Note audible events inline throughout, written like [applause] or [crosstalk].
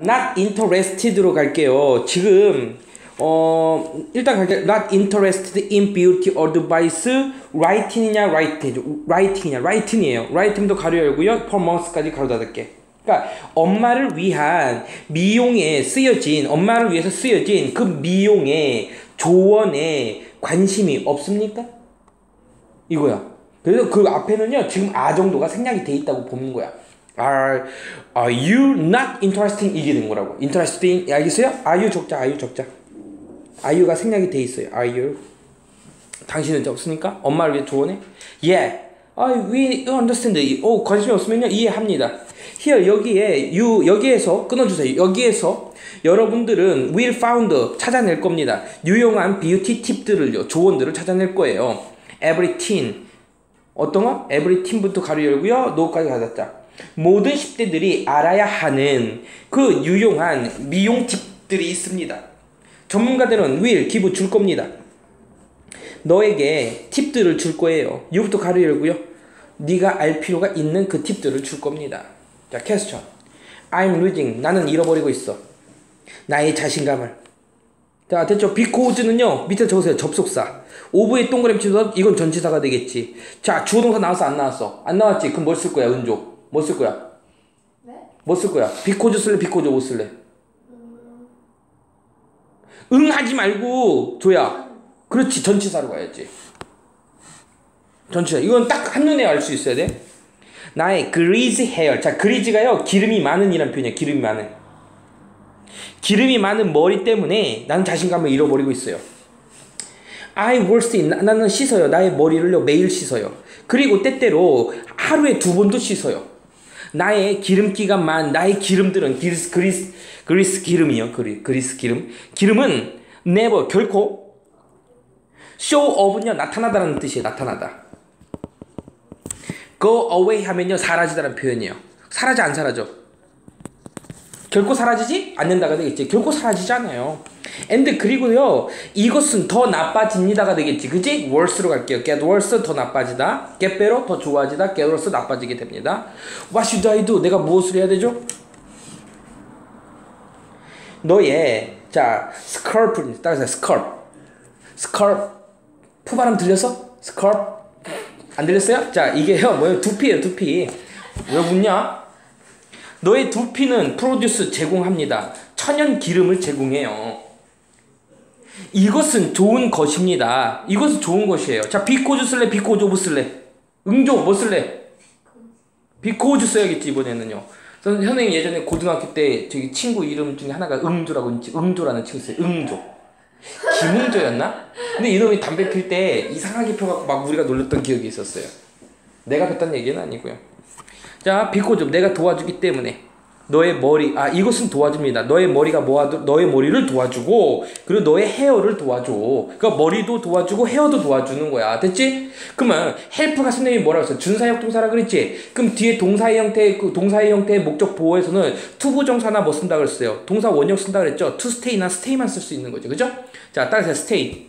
not interested로 갈게요. 지금 어 일단 갈게요. not interested in beauty advice writing이냐 writing writing이냐 writing이에요. writing도 가로 열고요. for months까지 가로 닫을게. 그러니까 엄마를 위한 미용에 쓰여진 엄마를 위해서 쓰여진 그 미용의 조언에 관심이 없습니까? 이거야. 그래서 그 앞에는요 지금 아 정도가 생략이 돼 있다고 보는 거야. Are, are you not interested 이게 된 거라고. interested in 알겠어요? Are you 적자, are you 적자. Are you가 생략이 돼 있어요. Are you? 당신은 없으니까 엄마를 위해 조언해. Yeah. I we understand. 오 관심이 없으면요 이해합니다. Here 여기에 you 여기에서 끊어주세요. 여기에서 여러분들은 will found 찾아낼 겁니다. 유용한 뷰티 팁들을요 조언들을 찾아낼 거예요. Every teen 어떤 거? Every teen부터 가로 열고요. no까지 가졌자. 모든 10대들이 알아야 하는 그 유용한 미용 팁들이 있습니다. 전문가들은 will give 줄 겁니다. 너에게 팁들을 줄 거예요. 6부터 가로 열고요. 네가 알 필요가 있는 그 팁들을 줄 겁니다. 자, 퀘스천. I'm losing. 나는 잃어버리고 있어. 나의 자신감을. 자, 됐죠? 비코즈는요. 밑에 적으세요. 접속사. 오브에 동그라미 치서 이건 전치사가 되겠지. 자, 주어동사 나왔어? 안 나왔어? 안 나왔지? 그럼 뭘 쓸 거야? 은조. 뭐 쓸 거야? 네? 뭐 쓸 거야? 비코즈 쓸래? 비코즈 못 쓸래? 응 하지 말고 조야. 그렇지 전치사로 가야지. 전치사. 이건 딱 한눈에 알 수 있어야 돼. 나의 greasy hair. 자, greasy가요. 기름이 많은 이란 표현이야. 기름이 많은. 기름이 많은 머리 때문에 나는 자신감을 잃어버리고 있어요. I wash it. 나- 나는 씻어요. 나의 머리를요. 매일 씻어요. 그리고 때때로 하루에 두 번도 씻어요. 나의 기름기가 많, 나의 기름들은 그리스, 그리스, 그리스 기름이요. 그리, 그리스 기름. 기름은 never, 결코 show of는요. 나타나다라는 뜻이에요. 나타나다. go away 하면요. 사라지다라는 표현이에요. 사라져 안 사라져? 결코 사라지지 않는다가 되겠지. 결코 사라지지 않아요. and 그리고요. 이것은 더 나빠집니다가 되겠지. 그지? worse로 갈게요. get worse 더 나빠지다. get better 더 좋아지다. get worse 나빠지게 됩니다. what should I do? 내가 무엇을 해야 되죠? 너의 자 스컬프 따라서 스컬프 스컬프 푸 발음 들렸어? 스컬프 안 들렸어요? 자 이게요 뭐예요? 두피예요 두피 왜 웃냐? 너의 두피는 프로듀스 제공합니다. 천연 기름을 제공해요. 이것은 좋은 것입니다. 이것은 좋은 것이에요. 자, 비코즈 쓸래? 비코즈 오브 쓸래? 응조 뭐 쓸래? 비코즈 써야겠지 이번에는요. 저는 선생님 예전에 고등학교 때 저기 친구 이름 중에 하나가 응조라고. 응조라는 친구 있어요. 응조. 김응조였나? 근데 이놈이 담배 필 때 이상하게 펴갖고 막 우리가 놀렸던 기억이 있었어요. 내가 폈던 얘기는 아니고요. 자, 비코즈 내가 도와주기 때문에 너의 머리 아 이것은 도와줍니다. 너의 머리가 모아 너의 머리를 도와주고 그리고 너의 헤어를 도와줘. 그러니까 머리도 도와주고 헤어도 도와주는 거야. 됐지? 그러면 헬프가 선생님이 뭐라고 했어? 준사역 동사라 그랬지? 그럼 뒤에 동사의 형태 그 동사의 형태의 목적 보호에서는 투부정사나 뭐 쓴다 그랬어요. 동사 원형 쓴다 그랬죠? to stay나 stay만 쓸 수 있는 거죠. 그죠? 자, 따라서 stay,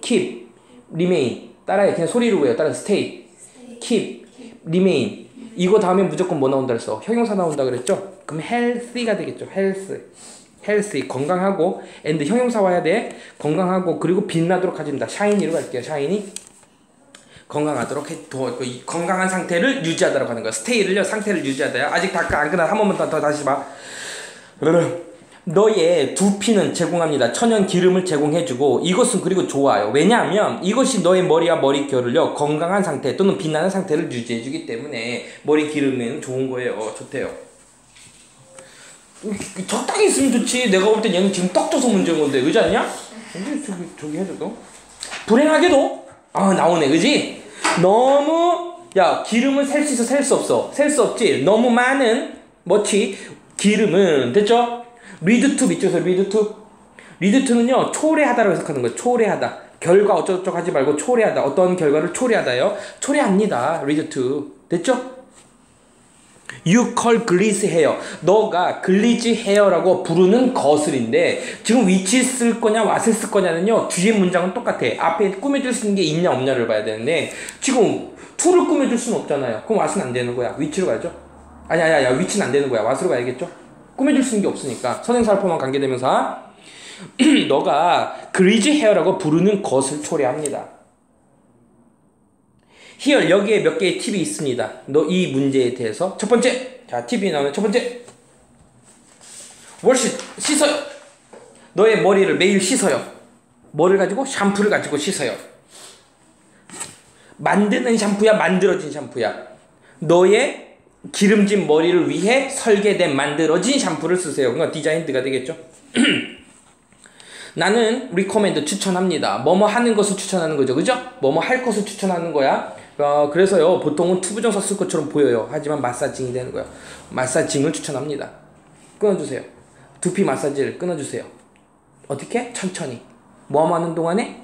keep, remain. 따라해. 그냥 소리로 외워. 따라서 stay, keep, remain. 이거 다음에 무조건 뭐 나온다 그랬어? 형용사 나온다 그랬죠? 그럼 healthy가 되겠죠. health. healthy 건강하고 and 형용사 와야 돼. 건강하고 그리고 빛나도록 하집니다. shiny로 갈게요. shiny. 건강하도록 해, 도, 그, 이 건강한 상태를 유지하도록 하는 거야. stay를요 상태를 유지하다요. 아직 다 안 끝나. 한 번만 더, 더 다시 봐. 너의 두피는 제공합니다. 천연 기름을 제공해주고 이것은 그리고 좋아요. 왜냐하면 이것이 너의 머리와 머리결을요 건강한 상태 또는 빛나는 상태를 유지해주기 때문에 머리 기름에는 좋은 거예요. 좋대요. 적당히 있으면 좋지. 내가 볼 땐 얘는 지금 떡 줘서 문제인 건데 그지 않냐? 저기 저기 해줘도 불행하게도 아 나오네 그지? 너무 야 기름을 셀 수 있어 셀 수 없어 셀 수 없지. 너무 많은 뭐지 기름은 됐죠? 리드 투 밑줄에서 리드 투 리드 투는요 초래하다라고 해석하는 거예요 초래하다 결과 어쩌고저쩌고 하지 말고 초래하다 어떤 결과를 초래하다요 초래합니다 리드 투 됐죠? You call grease hair. 너가 글리지 헤어라고 부르는 것을인데 지금 위치 쓸 거냐 왓을 쓸 거냐는요 뒤에 문장은 똑같아. 앞에 꾸며줄 수 있는 게 있냐 없냐를 봐야 되는데 지금 to를 꾸며줄 수는 없잖아요. 그럼 왓은 안 되는 거야. 위치로 가죠. 아니 아니 아니 위치는 안 되는 거야. 왓으로 가야겠죠. 꾸며줄 수 있는 게 없으니까 선행살포만 관계되면서 [clears throat] 너가 그리즈 헤어라고 부르는 것을 초래합니다. 히얼 여기에 몇 개의 팁이 있습니다. 너 이 문제에 대해서 첫 번째 자 팁이 나오는 첫 번째 월시 씻어요. 너의 머리를 매일 씻어요. 뭐를 가지고 샴푸를 가지고 씻어요. 만드는 샴푸야 만들어진 샴푸야. 너의 기름진 머리를 위해 설계된 만들어진 샴푸를 쓰세요. 그러니까 디자인드가 되겠죠. [clears throat] 나는 리코멘드 추천합니다. 뭐뭐 하는 것을 추천하는 거죠. 그죠? 뭐뭐 할 것을 추천하는 거야. 어, 그래서요, 보통은 투부정사 쓸 것처럼 보여요. 하지만 마사징이 되는 거예요. 마사징을 추천합니다. 끊어주세요. 두피 마사지를 끊어주세요. 어떻게? 천천히. 뭐 하는 동안에?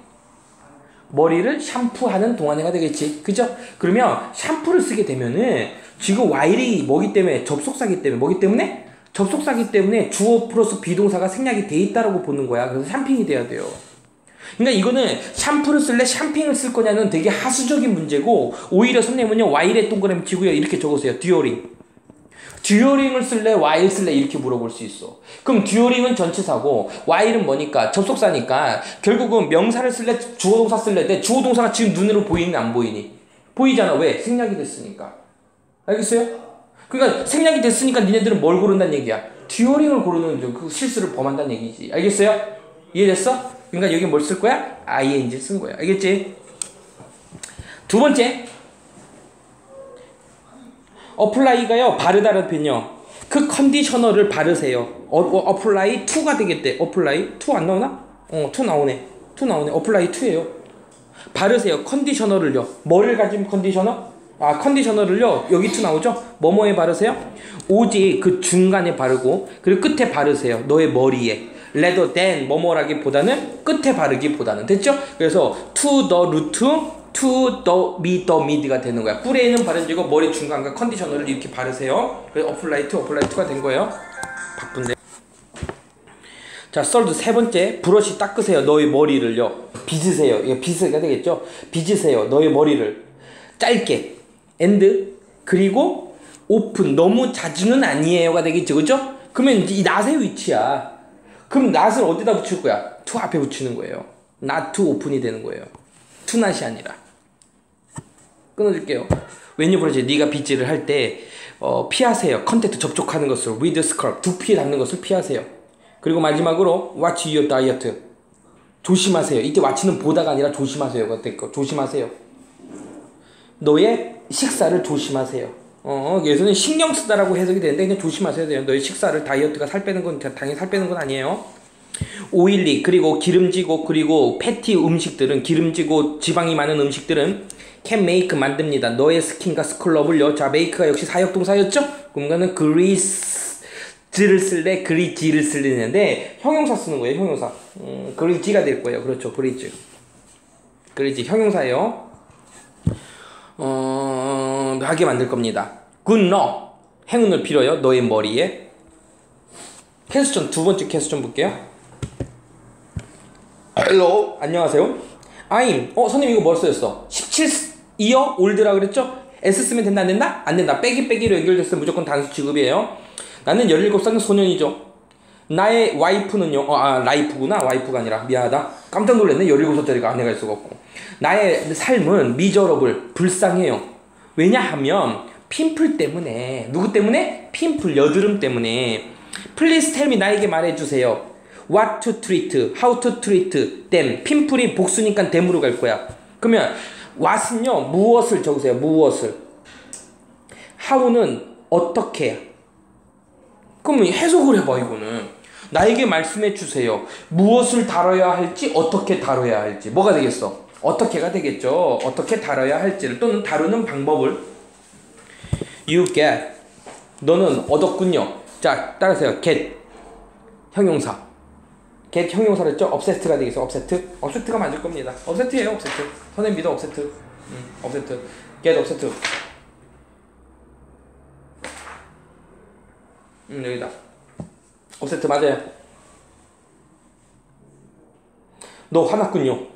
머리를 샴푸하는 동안에가 되겠지. 그죠? 그러면 샴푸를 쓰게 되면은 지금 와일이 뭐기 때문에 접속사기 때문에 뭐기 때문에? 접속사기 때문에 주어 플러스 비동사가 생략이 돼 있다라고 보는 거야. 그래서 샴핑이 돼야 돼요. 그러니까 이거는 샴푸를 쓸래 샴핑을 쓸 거냐는 되게 하수적인 문제고 오히려 선생님은요 와일에 동그라미 치고요 이렇게 적으세요. 듀어링. 듀어링을 쓸래 와일 쓸래 이렇게 물어볼 수 있어. 그럼 듀어링은 전치사고 와일은 뭐니까? 접속사니까. 결국은 명사를 쓸래 주어동사 쓸래 내 주어동사가 지금 눈으로 보이는 안 보이니? 보이잖아. 왜? 생략이 됐으니까 알겠어요? 그러니까 생략이 됐으니까 니네들은 뭘 고른다는 얘기야 듀어링을 고르는 그 실수를 범한다는 얘기지 알겠어요? 이해됐어? 그러니까 여기 뭘 쓸 거야? ing 쓴 거야. 알겠지? 두 번째. 어플라이가요. 바르다는 표현요. 그 컨디셔너를 바르세요. 어, 어, 플라이 2가 되겠대. 어플라이 2 안 나오나? 어, 2 나오네. 2 나오네. 어플라이 2예요. 바르세요. 컨디셔너를요. 뭐를 가진 컨디셔너? 아, 컨디셔너를요. 여기 2 나오죠? 뭐뭐에 바르세요? 오직 그 중간에 바르고 그리고 끝에 바르세요. 너의 머리에. rather than 뭐뭐라기보다는 끝에 바르기보다는 됐죠? 그래서 to the root to the mid the mid가 되는 거야. 뿌리에 는 바른지고 머리 중간과 컨디셔너를 이렇게 바르세요. 그래서 apply to가 된 거예요. 바쁜데. 자, 썰드 세 번째 브러쉬 닦으세요. 너의 머리를요. 빗으세요. 이거 빗으가 되겠죠? 빗으세요. 너의 머리를 짧게 and 그리고 오픈 너무 자주는 아니에요가 되겠죠, 그죠? 그러면 이 낫의 위치야. 그럼 낫을 어디다 붙일 거야? to 앞에 붙이는 거예요. not to open이 되는 거예요. to not이 아니라. 끊어줄게요. 웬유 브러지 네가 빗질을 할때 어, 피하세요. 컨택트 접촉하는 것을 with scalp 두피에 닿는 것을 피하세요. 그리고 마지막으로 watch your diet 조심하세요. 이때 watch는 보다가 아니라 조심하세요. 거 조심하세요. 너의 식사를 조심하세요. 어, 여기서는 신경 쓰다라고 해석이 되는데 그냥 조심하셔야 돼요. 너의 식사를 다이어트가 살 빼는 건 당연히 살 빼는 건 아니에요. 오일리 그리고 기름지고 그리고 패티 음식들은 기름지고 지방이 많은 음식들은 can make 만듭니다. 너의 스킨과 스클럽을요. 자, make가 역시 사역동사였죠? 그러면은 그리스를 쓸래 그리지를 쓸리는데 형용사 쓰는 거예요. 형용사. 음, 그리지가 될 거예요. 그렇죠. 그리지. 그리지 형용사예요. 어, 하게 만들 겁니다. 굿너 행운을 빌어요. 너의 머리에. 캐스천 두 번째 캐스천 볼게요. 헬로 안녕하세요. I'm 어 선생님 이거 뭘 쓰였어? 17 이어 올드라 그랬죠? S 쓰면 된다 안 된다? 안 된다. 빼기 빼기로 연결됐으면 무조건 단수 취급이에요. 나는 17살 소년이죠. 나의 와이프는요, 어, 아, 라이프구나. 와이프가 아니라. 미안하다. 깜짝 놀랐네. 17살짜리가 아내가 수 없고. 나의 삶은 미저러블, 불쌍해요. 왜냐하면, 핀플 때문에, 누구 때문에? 핀플, 여드름 때문에. 플리스 텔미 나에게 말해주세요. What to treat, how to treat them. 핀플이 복수니까 댐으로 갈 거야. 그러면, what은요, 무엇을 적으세요. 무엇을. how는 어떻게. 그럼 해석을 해봐, 이거는. 나에게 말씀해 주세요. 무엇을 다뤄야 할지, 어떻게 다뤄야 할지. 뭐가 되겠어? 어떻게가 되겠죠. 어떻게 다뤄야 할지를 또는 다루는 방법을. You get. 너는 얻었군요. 자, 따라하세요. get. 형용사. get 형용사를 했죠? 업세트가 되겠어. 업세트. 업세트가 맞을 겁니다. 업세트예요, 업세트. 선생님 믿어, 업세트. 음, 업세트. get 업세트. 음, 여기다. 업세트 맞아요. 너 화났군요.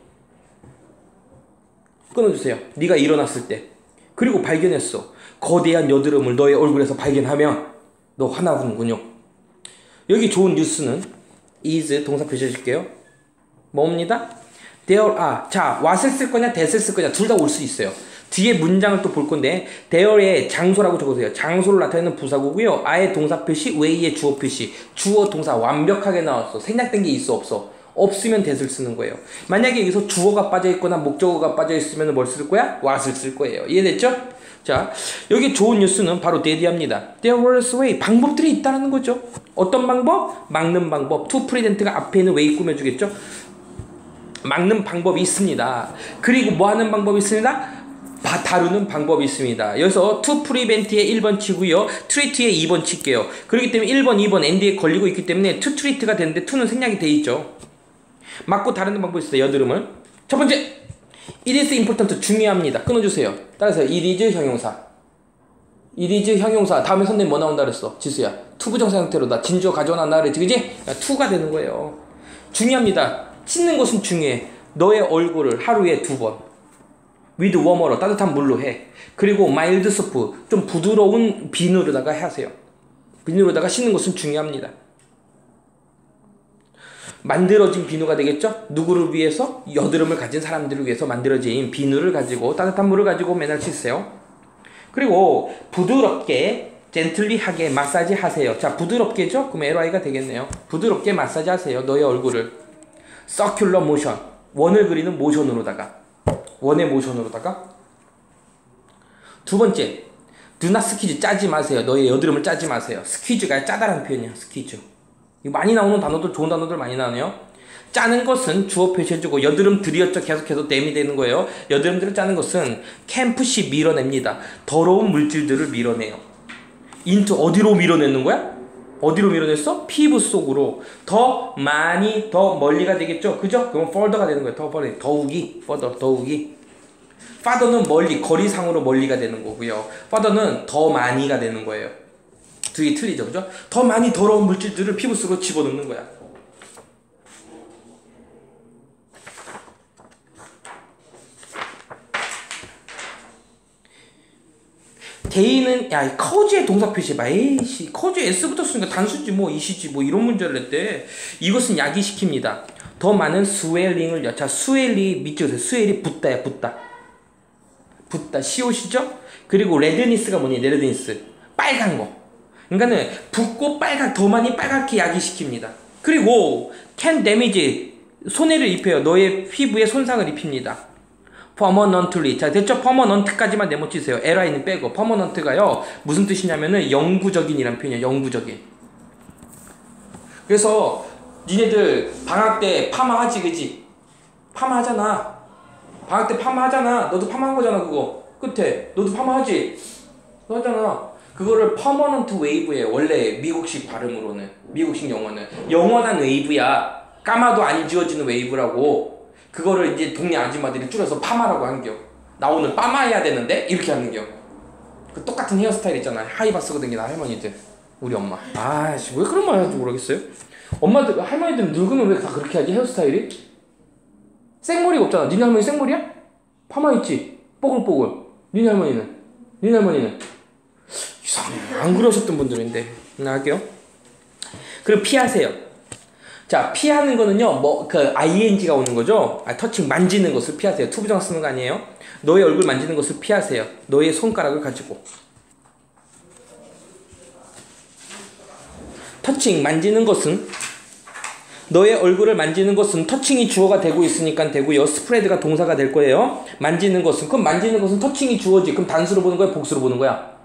끊어주세요. 네가 일어났을 때. 그리고 발견했어. 거대한 여드름을 너의 얼굴에서 발견하면 너 화나군요. 여기 좋은 뉴스는 is 동사 표시해줄게요. 뭡니다? there are. 자, what을 쓸 거냐, that을 쓸 거냐, 둘 다 올 수 있어요. 뒤에 문장을 또 볼 건데, there의 장소라고 적으세요. 장소를 나타내는 부사구고요. 아의 동사 표시, way의 주어 표시. 주어 동사 완벽하게 나왔어. 생략된 게 있어, 없어? 없으면 that을 쓰는 거예요. 만약에 여기서 주어가 빠져 있거나 목적어가 빠져 있으면 뭘 쓸 거야? what을 쓸 거예요. 이해됐죠? 자, 여기 좋은 뉴스는 바로 대디합니다. There was way. 방법들이 있다는 거죠. 어떤 방법? 막는 방법. to prevent가 앞에 있는 way 꾸며주겠죠? 막는 방법이 있습니다. 그리고 뭐 하는 방법이 있습니다? 바, 다루는 방법이 있습니다. 여기서 to prevent의 1번 치고요. treat의 2번 칠게요. 그렇기 때문에 1번, 2번 ND에 걸리고 있기 때문에 to treat가 되는데 to는 생략이 돼 있죠. 막고 다루는 방법이 있어요. 여드름을. 첫 번째, it is important 중요합니다. 끊어주세요. 따라서 it is 형용사. it is 형용사. 다음에 선생님 뭐 나온다 그랬어? 지수야. 투 부정사 형태로다. 진주어 가져와 놨나 그랬지, 그지? 투가 되는 거예요. 중요합니다. 씻는 것은 중요해. 너의 얼굴을 하루에 두 번. 위드 워머로 따뜻한 물로 해. 그리고 마일드 소프 좀 부드러운 비누로다가 하세요. 비누로다가 씻는 것은 중요합니다. 만들어진 비누가 되겠죠? 누구를 위해서? 여드름을 가진 사람들을 위해서 만들어진 비누를 가지고 따뜻한 물을 가지고 맨날 씻으세요. 그리고 부드럽게 젠틀리하게 마사지 하세요. 자, 부드럽게죠? 그럼 LY가 되겠네요. 부드럽게 마사지 하세요. 너의 얼굴을. 서큘러 모션. 원을 그리는 모션으로다가. 원의 모션으로다가. 두 번째. 누나 스퀴즈 짜지 마세요. 너의 여드름을 짜지 마세요. 스퀴즈가 짜다라는 표현이야. 스퀴즈. 많이 나오는 단어들, 좋은 단어들 많이 나오네요. 짜는 것은 주어 표시해주고 여드름 들이었죠 계속해서 댐이 되는 거예요. 여드름들을 짜는 것은 캠프시 밀어냅니다. 더러운 물질들을 밀어내요. 인투 어디로 밀어내는 거야? 어디로 밀어냈어? 피부 속으로 더 많이 더 멀리가 되겠죠 그죠? 그럼 further가 되는 거예요 더 멀리 더욱이 further 더욱이 farther는 멀리 거리상으로 멀리가 되는 거고요 further는 더 많이가 되는 거예요 두개 틀리죠. 그죠? 더 많이 더러운 물질들을 피부 속으로 집어넣는 거야. 개인은 야 커즈의 동사 표시해봐. 에이씨 커즈 S 붙었으니까 단수지 뭐 이시지 뭐 이런 문제를 냈대. 이것은 야기시킵니다. 더 많은 스웰링을 자 스웰이 밑줄 스웰이 붓다야 붓다. 붓다. 시옷이죠? 그리고 레드니스가 뭐니? 레드니스. 빨간 거 그러니까는 붓고 빨갛 더 많이 빨갛게 야기시킵니다 그리고 can damage 손해를 입혀요 너의 피부에 손상을 입힙니다 퍼머넌트리. 자, 됐죠? 퍼머넌트까지만 네모치세요. LI는 빼고. 퍼머넌트가요. 무슨 뜻이냐면은 영구적인이란 표현이에요. 영구적인. 그래서 니네들 방학 때 파마 하지, 그지? 파마 하잖아. 방학 때 파마 하잖아. 너도 파마 한 거잖아, 그거. 끝에. 너도 파마 하지? 너 하잖아. 그거를 퍼머넌트 웨이브에 원래 미국식 발음으로는 미국식 영어는 영원한 웨이브야. 까마도 안 지워지는 웨이브라고 그거를 이제 동네 아줌마들이 줄여서 파마라고 한겨. 나 오늘 파마 해야 되는데 이렇게 하는겨. 그 똑같은 헤어스타일 있잖아. 하이바 쓰고 다니는 할머니들. 우리 엄마. 아씨 왜 그런 말 하는지 모르겠어요. 엄마들 할머니들은 늙으면 왜 다 그렇게 하지 헤어스타일이? 생머리가 없잖아. 니네 할머니 생머리야? 파마 있지. 뽀글뽀글. 니네 할머니는? 니네 할머니는? 안 그러셨던 분들인데. 나 할게요. 그리고 피하세요. 자, 피하는 거는요, 뭐, 그, ing가 오는 거죠? 아, 터칭, 만지는 것을 피하세요. 투부정 쓰는 거 아니에요? 너의 얼굴 만지는 것을 피하세요. 너의 손가락을 가지고. 터칭, 만지는 것은, 너의 얼굴을 만지는 것은 터칭이 주어가 되고 있으니까 되고요. 스프레드가 동사가 될 거예요. 만지는 것은, 그럼 만지는 것은 터칭이 주어지. 그럼 단수로 보는 거야? 복수로 보는 거야?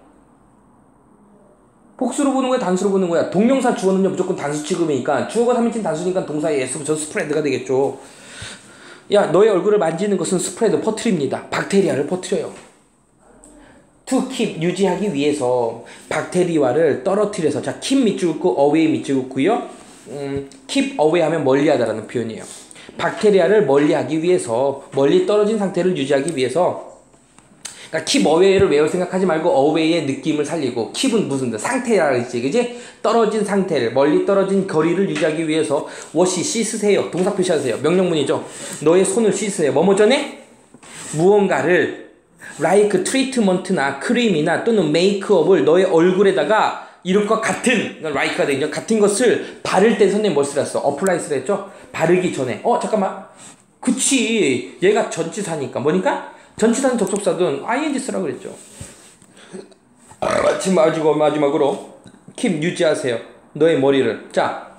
복수로 보는 거야 단수로 보는 거야? 동명사 주어는요 무조건 단수 취급이니까. 주어가 3인칭 단수니까 동사의 s 붙여 스프레드가 되겠죠. 야 너의 얼굴을 만지는 것은 스프레드 퍼트립니다. 박테리아를 퍼트려요. Keep 유지하기 위해서 박테리아를 떨어뜨려서 자 keep 밑줄 긋고 away 밑줄 긋고요. 음, away 하면 멀리하다라는 표현이에요. 박테리아를 멀리하기 위해서 멀리 떨어진 상태를 유지하기 위해서 그러니까 킵 어웨이를 외울 생각하지 말고 어웨이의 느낌을 살리고 킵은 무슨 상태라 그랬지 그지? 떨어진 상태를 멀리 떨어진 거리를 유지하기 위해서 워시 씻으세요 동사 표시하세요 명령문이죠 너의 손을 씻으세요 뭐뭐 전에? 무언가를 라이크 트리트먼트나 크림이나 또는 메이크업을 너의 얼굴에다가 이것과 같은 이건 like가 되죠. 같은 것을 바를 때 선생님 뭘 쓰랬어? 어플라이스를 했죠. 바르기 전에. 어 잠깐만. 그치. 얘가 전치사니까 뭐니까? 전치사는 접속사든 ing 쓰라 그랬죠. 마지막 마지막 마지막으로 keep 유지하세요. 너의 머리를. 자,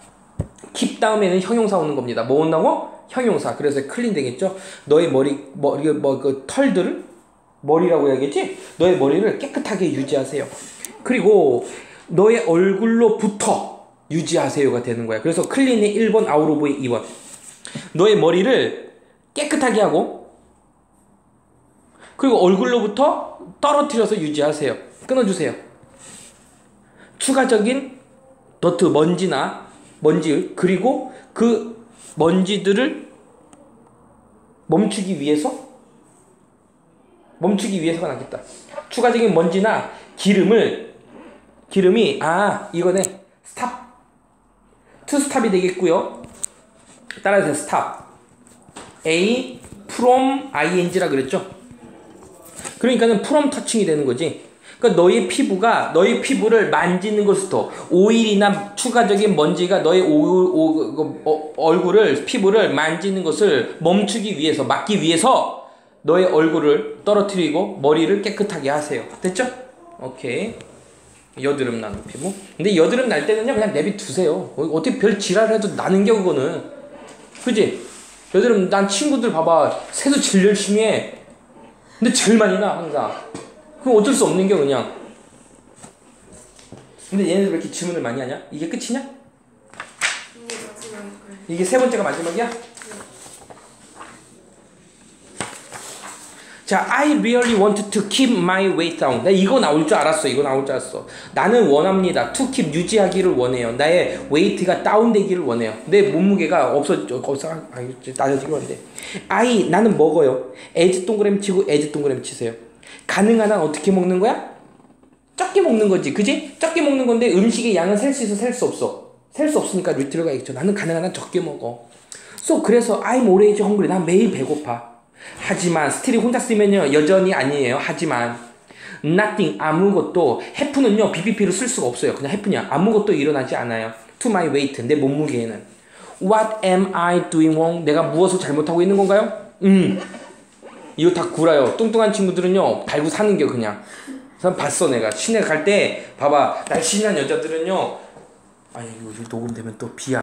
keep 다음에는 형용사 오는 겁니다. 뭐 온다고? 형용사. 그래서 클린 되겠죠. 너의 머리 머리 뭐 그 털들을 머리라고 해야겠지? 너의 머리를 깨끗하게 유지하세요. 그리고 너의 얼굴로부터 유지하세요가 되는 거야. 그래서 클린의 1번, 아우로브의 2번. 너의 머리를 깨끗하게 하고 그리고 얼굴로부터 떨어뜨려서 유지하세요. 끊어주세요. 추가적인 더트 먼지나 먼지 그리고 그 먼지들을 멈추기 위해서 멈추기 위해서가 낫겠다. 추가적인 먼지나 기름을 기름이 아 이거네 스탑 투 스탑이 되겠고요. 따라서 스탑 A from ing라 그랬죠. 그러니까는 from 터칭이 되는 거지. 그러니까 너의 피부가 너의 피부를 만지는 것부터 오일이나 추가적인 먼지가 너의 오, 오, 어, 얼굴을 피부를 만지는 것을 멈추기 위해서 막기 위해서 너의 얼굴을 떨어뜨리고 머리를 깨끗하게 하세요. 됐죠? 오케이. 여드름 나는 피부. 근데 여드름 날 때는요 그냥 내비 두세요. 어떻게 별 지랄해도 나는 게 그거는. 그지? 여드름 난 친구들 봐봐 새도 제일 열심히 해. 근데 제일 많이 나 항상. 그럼 어쩔 수 없는 게 그냥. 근데 얘네들 왜 이렇게 질문을 많이 하냐? 이게 끝이냐? 이게 세 번째가 마지막이야? 자, I really want to keep my weight down. 나 이거 나올 줄 알았어. 이거 나올 줄 알았어. 나는 원합니다. to keep 유지하기를 원해요. 나의 웨이트가 다운되기를 원해요. 내 몸무게가 없어 없어 아, 낮아지기 원해. I 나는 먹어요. 에즈 동그라미 치고 에즈 동그라미 치세요. 가능한 한 어떻게 먹는 거야? 적게 먹는 거지. 그지? 적게 먹는 건데 음식의 양은 셀 수 있어 셀 수 없어. 셀 수 없으니까 리틀가 있죠. 나는 가능한 한 적게 먹어. So 그래서 I'm always hungry. 난 매일 배고파. 하지만 스틸이 혼자 쓰면요 여전히 아니에요. 하지만 nothing 아무것도 해프는요 BBP로 쓸 수가 없어요. 그냥 해프냐 아무것도 일어나지 않아요. To my weight 내 몸무게에는 What am I doing wrong? 내가 무엇을 잘못하고 있는 건가요? 음 이거 다 구라요. 뚱뚱한 친구들은요 달고 사는 게 그냥. 그래서 봤어 내가 시내 갈 때 봐봐 날씬한 여자들은요 아니 이거 녹음되면 또 비야.